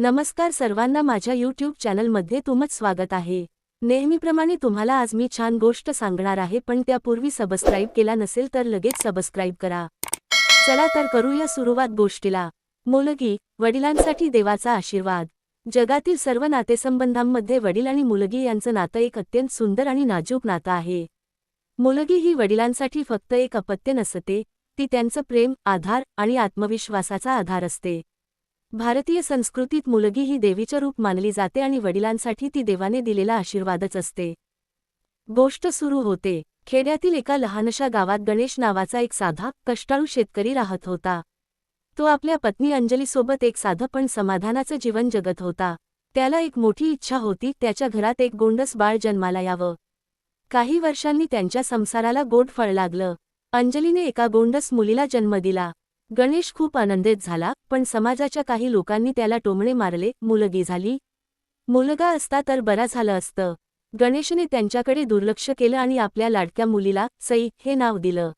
नमस्कार सर्वांना माझ्या यूट्यूब चॅनलमध्ये तुमच स्वागत आहे. नेहमीप्रमाणे तुम्हाला आज मी छान गोष्ट सांगणार आहे पण त्यापूर्वी सबस्क्राईब केला नसेल तर लगेच सबस्क्राईब करा. चला तर करूया सुरुवात गोष्टीला. मुलगी वडिलांसाठी देवाचा आशीर्वाद. जगातील सर्व नातेसंबंधांमध्ये वडील आणि मुलगी यांचं नातं एक अत्यंत सुंदर आणि नाजूक नातं आहे. मुलगी ही वडिलांसाठी फक्त एक अपत्य नसते ती त्यांचं प्रेम आधार आणि आत्मविश्वासाचा आधार असते. भारतीय संस्कृतीत मुलगी ही देवीचं रूप मानली जाते आणि वडिलांसाठी ती देवाने दिलेला आशीर्वादच असते. गोष्ट सुरू होते. खेड्यातील एका लहानशा गावात गणेश नावाचा एक साधा कष्टाळू शेतकरी राहत होता. तो आपल्या पत्नी अंजलीसोबत एक साधं पण समाधानाचं जीवन जगत होता. त्याला एक मोठी इच्छा होती त्याच्या घरात एक गोंडस बाळ जन्माला यावं. काही वर्षांनी त्यांच्या संसाराला गोड फळ लागलं. अंजलीने एका गोंडस मुलीला जन्म दिला. गणेश खूप आनंदित झाला पण समाजाच्या काही लोकांनी त्याला टोमणे मारले मुलगी झाली. मुलगा असता तर बरा झालं असतं. गणेशने त्यांच्याकडे दुर्लक्ष केलं आणि आपल्या लाडक्या मुलीला सई हे नाव दिलं.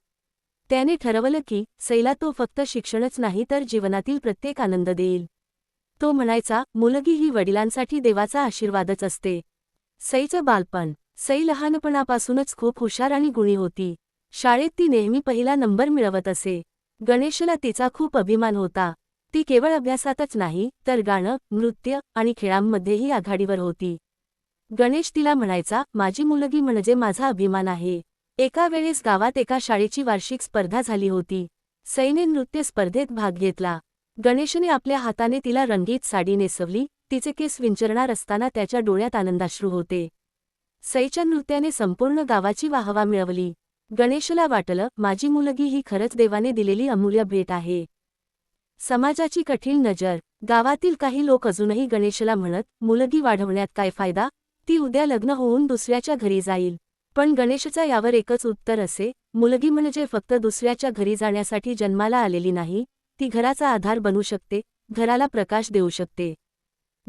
त्याने ठरवलं की सईला तो फक्त शिक्षणच नाही तर जीवनातील प्रत्येक आनंद देईल. तो म्हणायचा मुलगी ही वडिलांसाठी देवाचा आशीर्वादच असते. सईचं बालपण. सई लहानपणापासूनच खूप हुशार आणि गुणी होती. शाळेत ती नेहमी पहिला नंबर मिळवत असे. गणेशला तिचा खूप अभिमान होता. ती केवळ अभ्यासातच नाही तर गाणं नृत्य आणि खेळांमध्येही आघाडीवर होती. गणेश तिला म्हणायचा माझी मुलगी म्हणजे माझा अभिमान आहे. एका वेळेस गावात एका शाळेची वार्षिक स्पर्धा झाली होती. सईने नृत्य स्पर्धेत भाग घेतला. गणेशने आपल्या हाताने तिला रंगीत साडी नेसवली तिचे केस विंचरणार असताना त्याच्या डोळ्यात आनंदाश्रू होते. सईच्या नृत्याने संपूर्ण गावाची वाहवा मिळवली. गणेशला वाटलं माझी मुलगी ही खरंच देवाने दिलेली अमूल्य भेट आहे. समाजाची कठीण नजर. गावातील काही लोक अजूनही गणेशला म्हणत मुलगी वाढवण्यात काय फायदा? ती उद्या लग्न होऊन दुसऱ्याच्या घरी जाईल. पण गणेशचा यावर एकच उत्तर असे मुलगी म्हणजे फक्त दुसऱ्याच्या घरी जाण्यासाठी जन्माला आलेली नाही. ती घराचा आधार बनू शकते घराला प्रकाश देऊ शकते.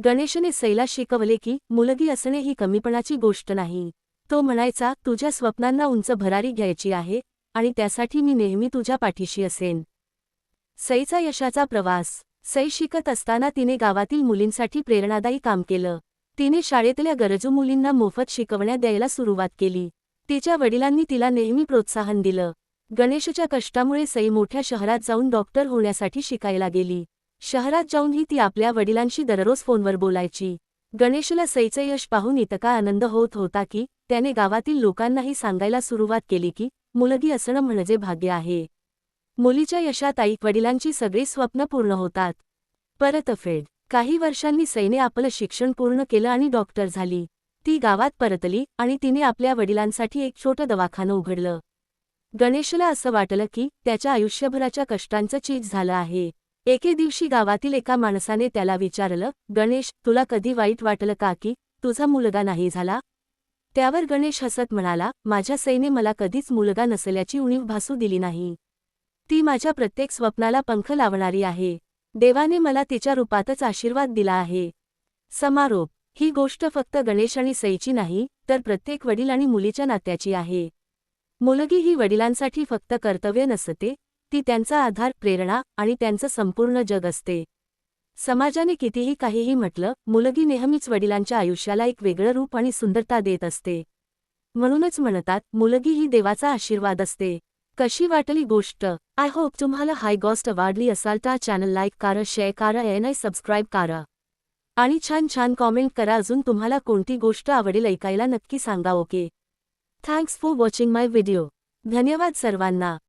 गणेशने सैला शिकवले की मुलगी असणे ही कमीपणाची गोष्ट नाही. तो म्हणायचा तुझ्या स्वप्नांना उंच भरारी घ्यायची आहे आणि त्यासाठी मी नेहमी तुझ्या पाठीशी असेन. सईचा यशाचा प्रवास. सई शिकत असताना तिने गावातील मुलींसाठी प्रेरणादायी काम केलं. तिने शाळेतल्या गरजू मुलींना मोफत शिकवण्यात द्यायला सुरुवात केली. तिच्या वडिलांनी तिला नेहमी प्रोत्साहन दिलं. गणेशच्या कष्टामुळे सई मोठ्या शहरात जाऊन डॉक्टर होण्यासाठी शिकायला गेली. शहरात जाऊनही ती आपल्या वडिलांशी दररोज फोनवर बोलायची. गणेशला सईचं यश पाहून इतका आनंद होत होता की त्याने गावातील लोकांनाही सांगायला सुरुवात केली की मुलगी असणं म्हणजे भाग्य आहे. मुलीच्या यशात आई वडिलांची सगळी स्वप्न पूर्ण होतात. परतफेड काही वर्षांनी सैने आपलं शिक्षण पूर्ण केलं आणि डॉक्टर झाली. ती गावात परतली आणि तिने आपल्या वडिलांसाठी एक छोटं दवाखानं उघडलं. गणेशला असं वाटलं की त्याच्या आयुष्यभराच्या कष्टांचं चीज झालं आहे. एके दिवशी गावातील एका माणसाने त्याला विचारलं गणेश तुला कधी वाईट वाटलं का की तुझा मुलगा नाही झाला? त्यावर गणेश हसत म्हणाला माझ्या सैने मला कधीच मुलगा नसल्याची उणीव भासू दिली नाही. ती माझ्या प्रत्येक स्वप्नाला पंख लावणारी आहे. देवाने मला तिच्या रूपातच आशीर्वाद दिला आहे. समारोप. ही गोष्ट फक्त गणेश आणि सईची नाही तर प्रत्येक वडील आणि मुलीच्या नात्याची आहे. मुलगी ही वडिलांसाठी फक्त कर्तव्य नसते ती त्यांचा आधार प्रेरणा आणि त्यांचं संपूर्ण जग असते. समाजाने कितीही काहीही म्हटलं मुलगी नेहमीच वडिलांच्या आयुष्याला एक वेगळं रूप आणि सुंदरता देत असते. म्हणूनच म्हणतात मुलगी ही देवाचा आशीर्वाद असते. कशी वाटली गोष्ट? आय होप तुम्हाला हाय गोष्ट वाढली असाल तर चॅनल लाईक करा शेअर करा आणि सबस्क्राईब करा. आणि छान छान कॉमेंट करा अजून तुम्हाला कोणती गोष्ट आवडेल ऐकायला नक्की सांगा okay thanks for watching my video धन्यवाद सर्वांना.